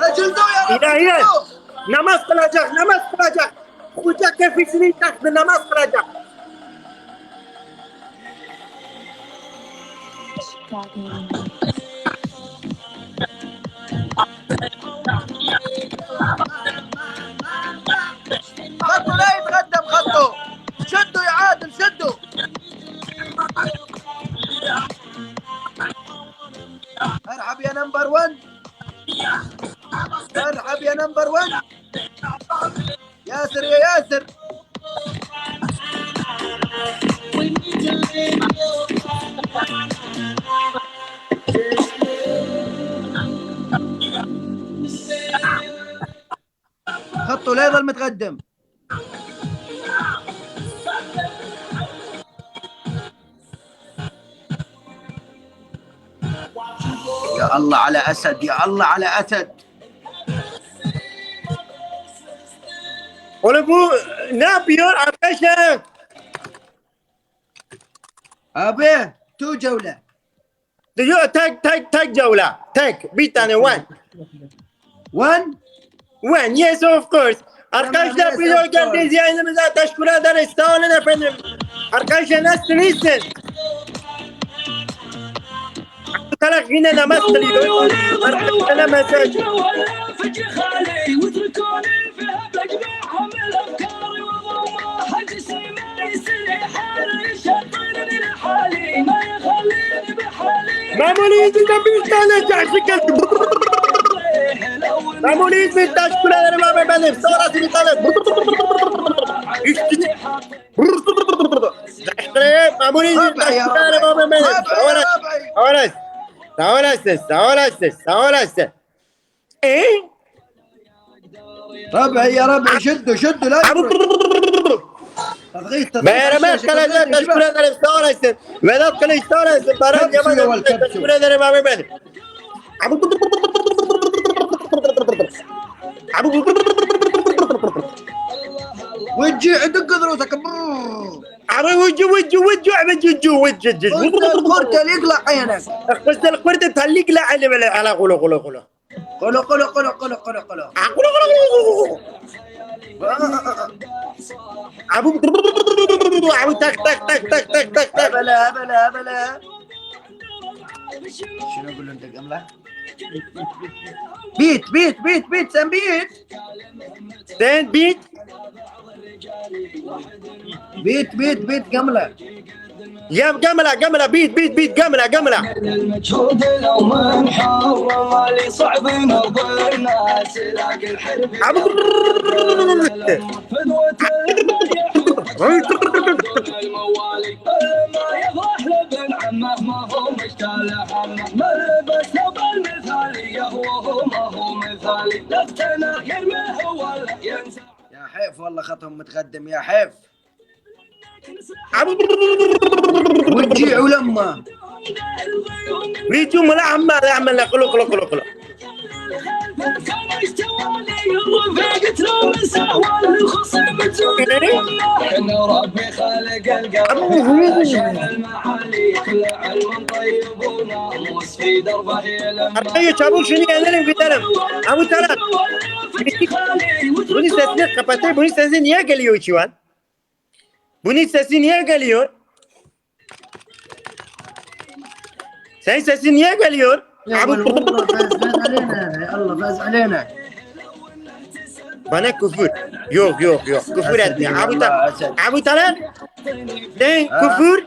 Açıldı o ya. İlahi namaz kılacak, namaz kılacak. Kucak kefisini taktı, namaz kılacak. خطه لا يتقدم خطه ارحب يا نمبر 1 ارحب يا نمبر 1 ياسر يا ياسر. خطه لا يظل متقدم. Ya Allah ala Esed, ya Allah ala Esed. Onu bu ne yapıyor arkadaşlar? Abi, tu cevle. Diyor tek tek tek cevle. Tek, bir tane one. One? One, yes of course. Arkadaşlar bize geldiğiniz yayınımıza teşekkür ederiz. Sağ olun efendim. Arkadaşlar nasılsınız? ترى أنا ما تقلدوش أنا مزاج ما موليد انت بيش أنا جعشك ما موليد انت شكرا أنا ما بيبان في صورتي اللي طالت ما موليد انت شكون أنا ما بيبان تعال أستاذ تعال أستاذ تعال أستاذ إيه ربعي يا ربعي شدوا شدوا لا ما رماش كلا زاد مشكور أنا مستوى أستاذ ما دام كل يستوى أستاذ براد يا مدام مشكور أنا ما بعمل وتجي عندك قدرتك وج وج وج اعمل وج وج وج القرد يقلع عينك. قصد القرد تهليق لا على على قولو قولو قولو قولو قولو قولو قولو قولو قولو قولو قولو ابو ابو بيت بيت بيت بيت سام بيت سام بيت بيت بيت بيت قمله يا قملة قملة بيت بيت بيت قملة قملة المجهود لو ما صعب نرضي الناس لكن الحرب. فدوة الموالي ما يفرح لابن عمه ما هو مشتاق لحمه ملبس ثوب المثالي هو ما هو مثالي لفتنا يرميه ولا ينسى يا حيف والله خطهم متقدم يا حيف. وتجيعوا لما. ويتم لعمة لعمة لا قلو قلو قلو قلو. ربي خلق القلب عشان المحالي كل علم طيب وناموس في دربه يلمع أرقية شابو شني أنا لم في تلم أبو تلم بني سنين خبطي بني سنين يا قليو شوان Bunun sesi niye geliyor? Sen sesi niye geliyor? Allah faz aleyna. Bana küfür. Yok yok yok. Küfür etme. Abu Talan. Abu Talan. Ne? Küfür.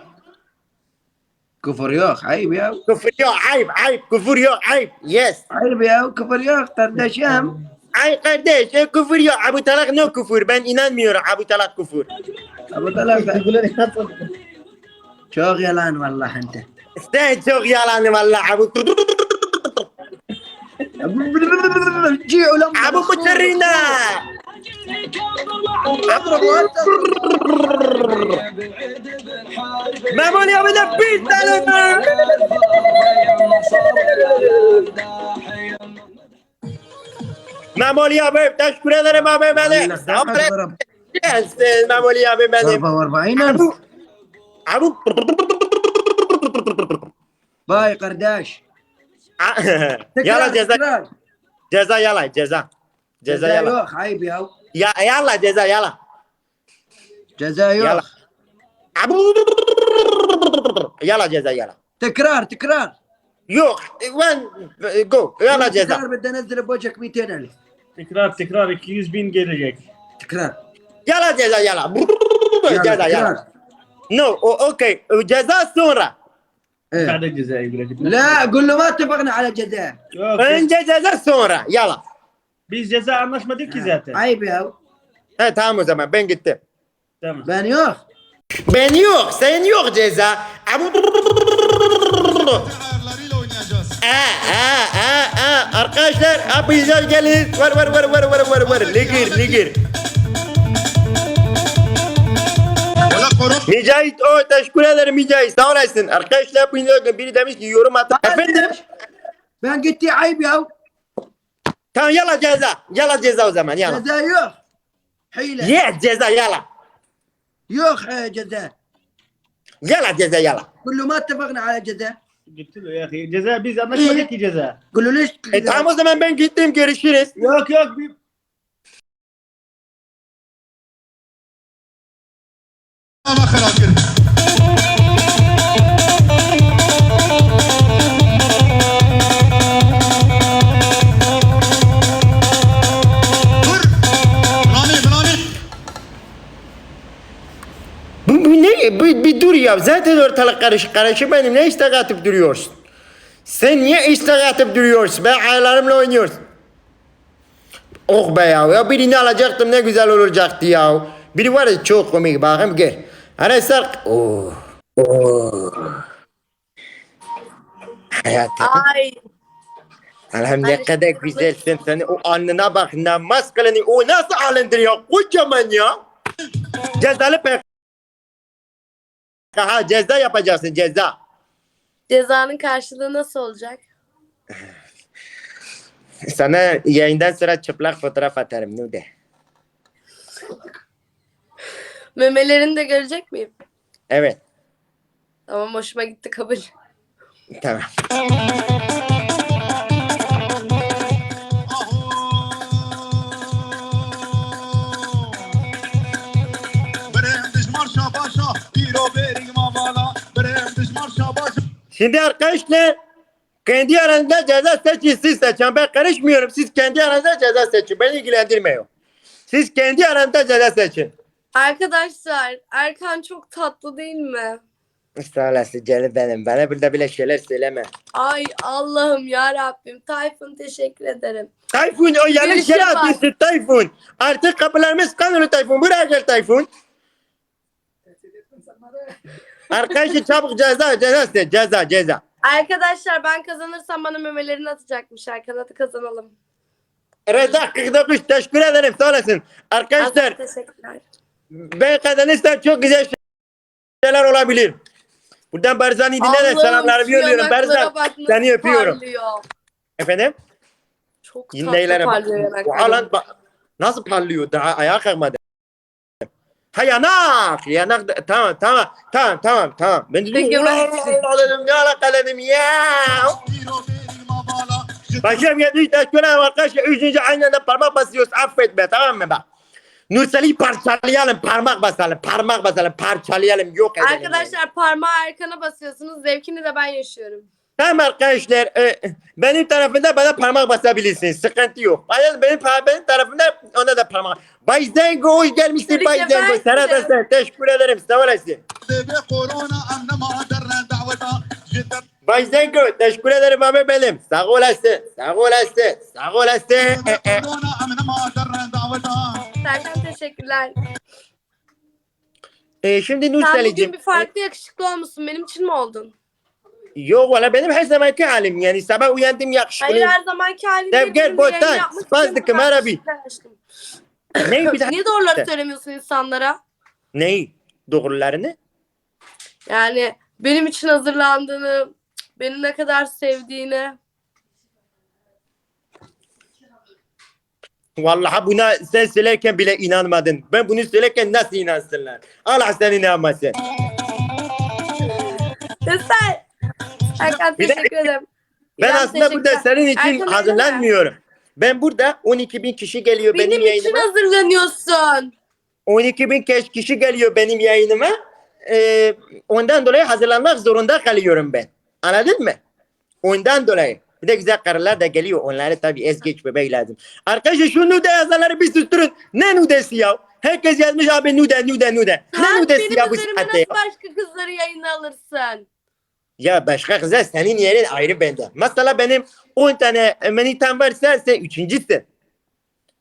Küfür yok. Ayıp ya. Küfür yok. Ayıp. Ayıp. Küfür yok. Ayıp. Yes. Ayıp ya. Küfür yok. Kardeşim. Ay kardeş. Küfür yok. Abu Talak ne küfür? Ben inanmıyorum. Abu Talak küfür. أبو طلال يقول لي شغلان والله أنت. استهد شغلان والله. أبو جيعوا لما أبو كترينا مامون يا بدا بيت مامون يا بيت. تشكر يا مامون يا بيت Este es Mamoli abi benim. Por favor, Baynas. Abi. Bay kardeş. Ah, yala ceza. Ceza yala ceza. Ceza yala. Yok hayır ya. Ya yala ceza yala. Ceza yok. Yala. Abi. Yala ceza yala. Tekrar tekrar. Yok. Ben go. Yala ceza. Tekrar bedene bacak 200 elif. Tekrar tekrar 200 bin gelecek. Tekrar. Yala ceza yala. يلا، Ceza yala. تكرار No. o- Okay. Ceza sonra. إيه. Hadi cezayı bırakın. لا قول له ما اتفقنا على جزاء Yok. Önce ceza sonra. Yala. Biz ceza anlaşmadık ki zaten. عيب يا He tamam o zaman ben gittim. Tamam. بان يوخ Ben yok. Sen yok ceza. Ayarlarıyla oynayacağız. Aa, aa, aa, aa. Arkadaşlar abi güzel gelin. Var var var var var var var. Ligir ligir. ediyorum. Mücahit o oh, teşekkür ederim Mücahit. Sağ olasın. Arkadaşlar bunu diyor biri demiş ki yorum at. Efendim? Ben gitti ayıp ya. Tamam yala ceza. Yala ceza o zaman yala. Ceza yok. Hile. Ye yeah, ceza yala. Yok e, ceza. Yala ceza yala. Kullu ma tefakna ala ceza. Gitti ya akhi. Ceza biz anlaşmadık ki ceza. Kullu leş. E tamam o zaman ben gittim görüşürüz. Yok yok. Bir... Bu, bu ne? Bu, bir dur ya. Zaten ortalık karışık karışık benim. Ne istek atıp duruyorsun? Sen niye istek atıp duruyorsun? Ben ayarlarımla oynuyorsun. Oh be ya. Ya birini alacaktım ne güzel olacaktı ya. Biri var ya çok komik. Bakayım gel. Hani sark. Oh. Oh. Hayatım. Ay Allah'ım ne kadar güzelsin sen. O alnına bak namaz kılını. O nasıl alındır ya? Kocaman ya. Cezalı pek. Ha ceza yapacaksın ceza. cezanın karşılığı nasıl olacak? Sana yayından sonra çıplak fotoğraf atarım ne de. Memelerini de görecek miyim? Evet Tamam hoşuma gitti kabul. tamam. Şimdi arkadaşlar kendi aranızda ceza seçin siz seçin. Ben karışmıyorum. Siz kendi aranızda ceza seçin. Beni ilgilendirmiyor. Siz kendi aranızda ceza seçin. Arkadaşlar Erkan çok tatlı değil mi? Sağ olasın canım benim. Bana burada bile şeyler söyleme. Ay Allah'ım ya Rabbim. Tayfun teşekkür ederim. Tayfun o yanlış Görüşe yere bak. atıyorsun Tayfun. Artık kapılarımız kanunu Tayfun. Buraya gel Tayfun. Arkadaşlar çabuk ceza ceza. Ceza ceza. Arkadaşlar ben kazanırsam bana memelerini atacakmış Erkan hadi kazanalım. Reza 49 teşekkür ederim sağ olasın. Arkadaşlar Teşekkürler. Ben kazanırsam çok güzel şeyler olabilir. Buradan Barzani dinle de selamlarımı yolluyorum. nasıl seni öpüyorum. Parlıyor. Efendim? Çok tatlı parlıyor yanakları. Alan bak. Nasıl parlıyor? Daha ayağa kalkmadı. Ha yanak. Yanak. da- Tamam tamam. Tamam tamam tamam. Ben dedim. Peki, ben- "Ulan dedim ne alaka dedim ya. Başım yedi ederim arkadaşlar. Üçüncü aynı anda parmak basıyoruz. Affet be tamam mı bak. Nursel'i parçalayalım. Parmak basalım. Parmak basalım. Parçalayalım. Yok edelim. yani. Arkadaşlar parmağı Erkan'a basıyorsunuz. Zevkini de ben yaşıyorum. Tamam arkadaşlar. e, benim tarafımda bana parmak basabilirsiniz. Sıkıntı yok. Benim, benim, benim tarafımda ona da parmak. Bay Zengo hoş gelmişsin Bay Zengo. Sana da sen teşekkür ederim. Sağ olasın. Bay Zengo teşekkür ederim abi benim. Sağ olasın. Sağ olasın. Sağ olasın. Serkan teşekkürler. E, şimdi Sen bugün Nursel'cim. bir farklı yakışıklı olmuşsun. Benim için mi oldun? Yok valla benim her zamanki halim yani sabah uyandım Hayır yakışıklıyım. her zamanki halinde. Dev, gel, bizim yayın yapmak için bu kadar teşekkürler aşkım. Neyi bir daha? Niye doğruları söylemiyorsun insanlara? Neyi? Doğrularını? Yani benim için hazırlandığını, beni ne kadar sevdiğini. Vallahi buna sen söylerken bile inanmadın. Ben bunu söylerken nasıl inansınlar? Allah seni inanmasın. Göster. Erkan Bir de- teşekkür ederim. Ben İrem, aslında burada teşekkürler. senin için Erkan, hazırlanmıyorum. Ben burada 12 bin kişi geliyor benim, Benim için yayınıma. hazırlanıyorsun. 12 bin keş- kişi geliyor benim yayınıma. Ee, ondan dolayı hazırlanmak zorunda kalıyorum ben. Anladın mı? Ondan dolayı. Bir de güzel karılar da geliyor. Onları tabii ez geçmemek lazım. Arkadaşlar şu nude yazanları bir susturun. Ne nudesi ya? Herkes yazmış abi nude nude nude. Ne nudesi ya bu saatte ya? başka kızları yayına alırsın? Ya başka kızlar senin yerin ayrı bende. Mesela benim 10 tane manitam varsa sen üçüncüsün.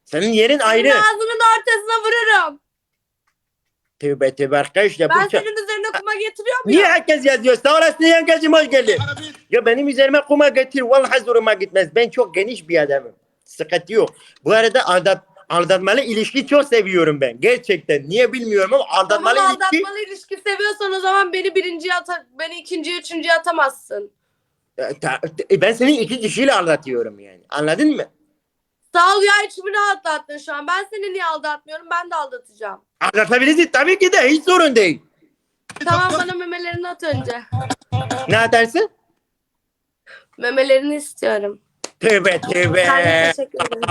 Senin yerin ayrı. Senin ağzının ortasına vururum. Tövbe tövbe arkadaş ya. Ben bu senin üzerine kuma getiriyor muyum? Niye herkes yazıyor? Sağ olasın yengecim hoş geldin. Arabi Ya benim üzerime kuma getir. Vallahi zoruma gitmez. Ben çok geniş bir adamım. Sıkıntı yok. Bu arada aldat, aldatmalı ilişki çok seviyorum ben. Gerçekten. Niye bilmiyorum ama Tamam aldatmalı ilişki... aldatmalı ilişki seviyorsan o zaman beni birinciye ata beni ikinciye üçüncüye atamazsın. E, e, Ben seni iki kişiyle aldatıyorum yani. Anladın mı? Sağ ol ya içimi rahatlattın şu an. Ben seni niye aldatmıyorum? Ben de aldatacağım. Aldatabilirsin tabii ki de hiç sorun değil. Tamam bana memelerini at önce. Ne atarsın? Memelerini istiyorum. Tövbe tövbe. Ben de teşekkür ederim.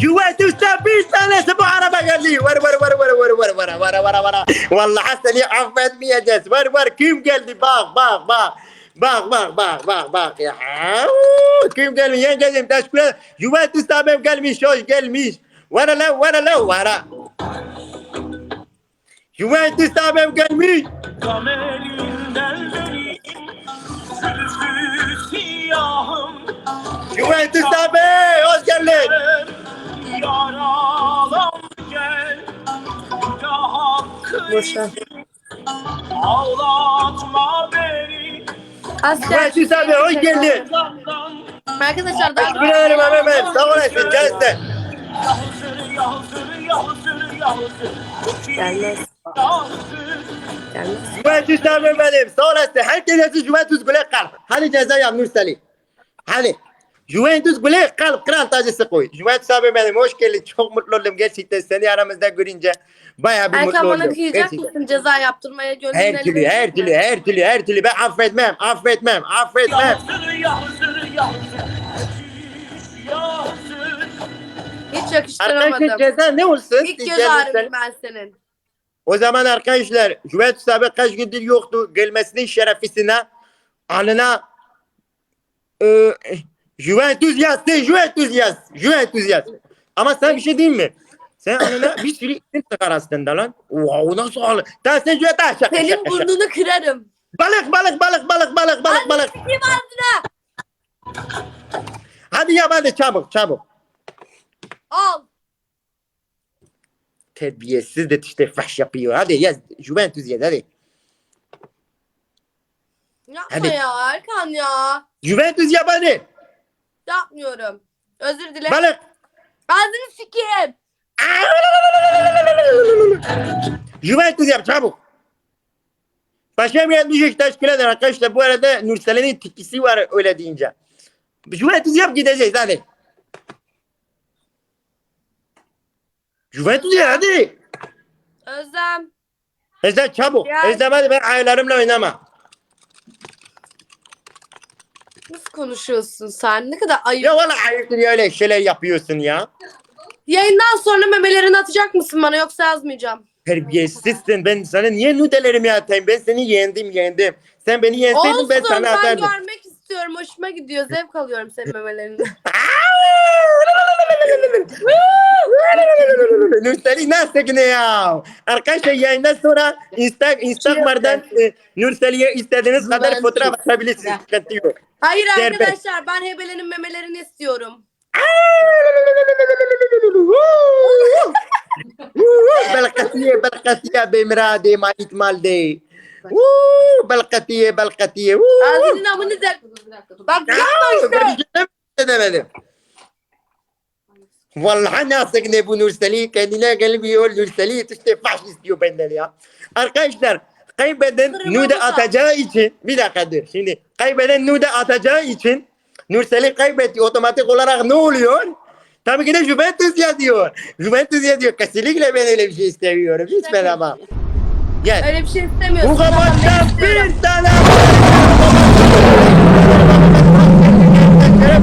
Juventus'ta bir tanesi bu araba geldi. Var var var var var var var var var var. Vallahi seni affetmeyeceğiz. Var var kim geldi bak bak bak. Bak bak bak bak bak ya. Kim gelmiş yengecim teşekkür ederim. Juventus abim gelmiş hoş gelmiş. Vara la vara la vara. Juventus abim gelmiş. Kamerinden benim Zülfü siyahım Juventus abi hoş geldin. Yaralam gel Bir hakkı. Ağlatma beni Asker. Juventus abi hoş geldin. Arkadaşlar daha Teşekkür ederim abim. Sağ olasın gelsin. Yahzır yahzır yahzır yahzır Gelmez. جوانتوس نام مليم صالة حتى ناس جوانتوس قول قلب حالي جزايا مرسلي حالي جوانتوس قول قلب قران تاج السقوي جوانتوس نام مليم مشكلة çok mutlu oldum gerçekten. Seni aramızda görünce bayağı bir Erkan mutlu bana kıyacak mısın ceza yaptırmaya gönlün Her türlü her türlü her türlü her türlü. Ben affetmem affetmem affetmem. Hiç yakıştıramadım. Arkadaşlar ceza ne olsun? İlk göz Ceza- ağrım ben senin. O zaman arkadaşlar Juventus abi kaç gündür yoktu. Gelmesinin şerefisine alına e, Juventus yaz. Sen Juventus yaz. Juventus yaz. Ama sen bir şey diyeyim mi? Sen alına bir sürü isim çıkar aslında lan. Wow nasıl al? Tamam sen Juventus şaka Senin burnunu kırarım. Balık balık balık balık balık balık balık. Kim ağzına? Hadi yap hadi çabuk çabuk. Al. Terbiyesiz de işte faş yapıyor. Hadi yaz Juventus yaz hadi. Yapma Hadi. ya Erkan ya. Juventus yap hadi. Yapmıyorum. Özür dile. Balık. Ağzını sikeyim. Juventus yap çabuk. Başka bir yanlış iş teşkil eder arkadaşlar. Bu arada Nursel'in tikisi var öyle deyince. Juventus yap gideceğiz hadi. Juventus yap hadi. Özlem. Ezden çabuk. Ya. Ezden hadi ben aylarımla oynama. Nasıl konuşuyorsun sen? Ne kadar ayıp. Ya valla ayıptır ya öyle şeyler yapıyorsun ya. Yayından sonra memelerini atacak mısın bana yoksa yazmayacağım. Terbiyesizsin. Ben sana niye nudelerimi atayım? Ben seni yendim yendim. Sen beni yenseydin Olsun ben sana ben atardım. görmek istiyorum. Hoşuma gidiyor. Zevk alıyorum senin memelerinden. Nursel'i nasıl ya? Arkadaşlar yayından sonra Insta, Instagram'dan şey e, Nursel'iye istediğiniz kadar fotoğraf atabilirsiniz. Sıkıntı yok. Hayır Serbest. arkadaşlar ben Hebele'nin memelerini istiyorum. Balkatiye, Balkatiye, Bemrade, Mait Malde. Balkatiye, Balkatiye. Ağzının amını da. Bak yapma işte. Ben demedim. Vallahi nasıl ne bu Nurseli kendine gelmiyor Nurseli işte faş istiyor benden ya. Arkadaşlar kaybeden nude atacağı için bir dakika dur şimdi kaybeden nude atacağı için Nurseli kaybetti otomatik olarak ne oluyor? Tabii ki de Juventus yazıyor. Juventus yazıyor. Kesinlikle ben öyle bir şey istemiyorum. Lütfen ama. Gel. Öyle bir şey istemiyorsun. Bu Tamam, ne kabaçtan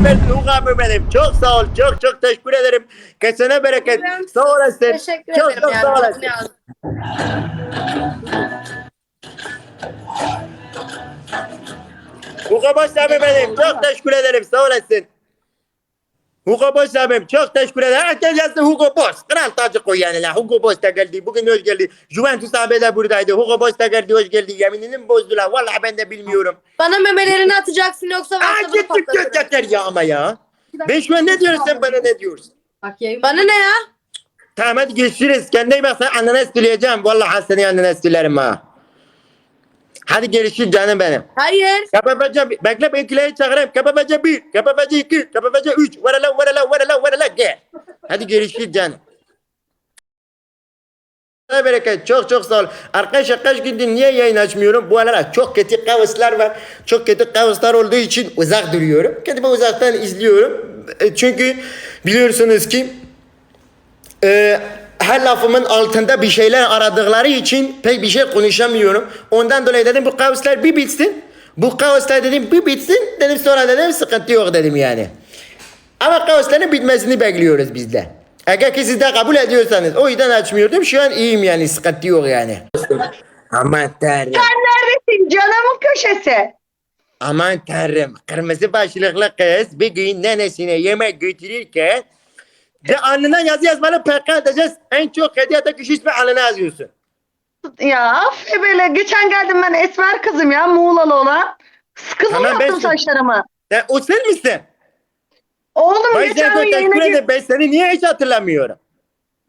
tane benim. Çok sağ ol. Çok çok teşekkür ederim. Kesene bereket. Sağ olasın. Teşekkür çok ederim çok yani. sağ olasın. abim benim. Çok teşekkür ederim. Sağ olasın. Hugo Boss abim çok teşekkür ederim. Herkes yazsın Hugo Boss. Kral tacı koy yani la. Hugo Boss da geldi. Bugün hoş geldi. Juventus abi de buradaydı. Hugo Boss da geldi. Hoş geldi. Yeminini mi bozdular? Vallahi ben de bilmiyorum. Bana memelerini atacaksın yoksa Aa WhatsApp'ını patlatırım. yeter ya ama ya. Ben şu an ne diyorsun sen bana ne diyorsun? Bana ne ya? Tamam hadi görüşürüz. Kendine iyi bak. Sen annene söyleyeceğim. Vallahi seni annene söylerim ha. Hadi görüşürüz canım benim. Hayır. Kapapacı bir. Bekle bekleyi çağırayım. Kapapacı bir. Kapapacı iki. Kapapacı üç. Varala varala varala varala gel. Hadi görüşürüz canım. Bereket. Çok çok sağ ol. Arkadaşlar kaç gündür niye yayın açmıyorum? Bu aralar çok kötü kavuslar var. Çok kötü kavuslar olduğu için uzak duruyorum. Kendimi uzaktan izliyorum. E, Çünkü biliyorsunuz ki e, her lafımın altında bir şeyler aradıkları için pek bir şey konuşamıyorum. Ondan dolayı dedim bu kaoslar bir bitsin. Bu kaoslar dedim bir bitsin. Dedim sonra dedim sıkıntı yok dedim yani. Ama kaosların bitmesini bekliyoruz biz de. Eğer ki siz de kabul ediyorsanız o yüzden açmıyordum. Şu an iyiyim yani sıkıntı yok yani. Aman tanrım. Sen neredesin canımın köşesi? Aman tanrım. Kırmızı başlıklı kız bir gün nenesine yemek götürürken de alnına yazı yazmalı PK edeceğiz. En çok hediye de kişi ismi alnına yazıyorsun. Ya böyle geçen geldim ben esmer kızım ya Muğlalı olan. Kızım Tamam, ben yaptım sen- saçlarımı. Sen o sen misin? Oğlum Ben geçen gün yayına teşekkür gir- ederim. Ben seni niye hiç hatırlamıyorum?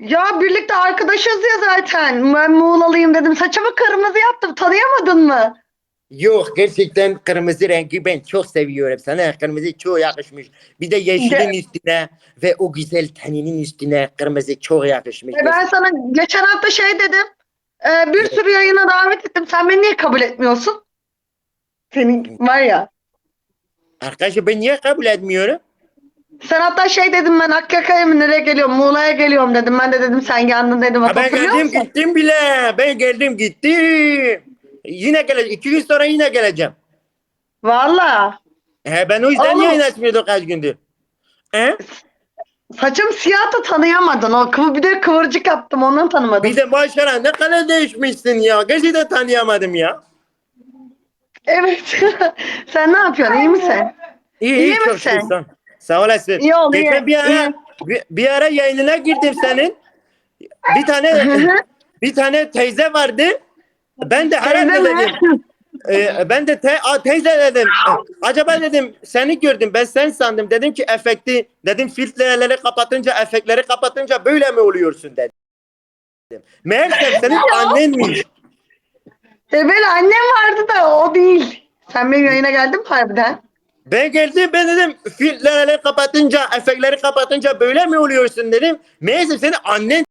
Ya birlikte arkadaşız ya zaten. Ben Muğlalıyım dedim. Saçımı kırmızı yaptım. Tanıyamadın mı? Yok gerçekten kırmızı rengi ben çok seviyorum. Sana kırmızı çok yakışmış. Bir de yeşilin üstüne ve o güzel teninin üstüne kırmızı çok yakışmış. E ben sana geçen hafta şey dedim. e, bir sürü yayına davet ettim. Sen beni niye kabul etmiyorsun? Senin var ya. Arkadaşlar ben niye kabul etmiyorum? Sen hatta şey dedim ben Akyaka'ya mı nereye geliyorum? Muğla'ya geliyorum dedim. Ben de dedim sen yandın dedim. Ha, ben Hatırlıyor geldim musun? gittim bile. Ben geldim gittim. Yine geleceğim. İki gün sonra yine geleceğim. Valla. He, ben o yüzden Oğlum. yayın açmıyordum kaç gündür. He? Saçım siyah da tanıyamadın. O kıvı bir de kıvırcık yaptım ondan tanımadım. Bir de maşallah ne kadar değişmişsin ya. Gerçekten tanıyamadım ya. Evet. Sen ne yapıyorsun? İyi misin? İyi İyi iyi çok misin? şükür. Sağ- olasın. İyi ol, iyi, Geçen bir ara, iyi. bir, bir ara yayınına girdim senin. Bir tane bir tane teyze vardı. Ben de herhalde dedim. e, ben de te, a, teyze dedim. Acaba dedim seni gördüm. Ben sen sandım. Dedim ki efekti dedim filtreleri kapatınca efektleri kapatınca böyle mi oluyorsun dedim. Meğersem senin annenmiş. Böyle annem vardı da o değil. Sen benim yayına geldin mi harbiden? Ben geldim ben dedim filtreleri kapatınca efektleri kapatınca böyle mi oluyorsun dedim. Meğerse senin annen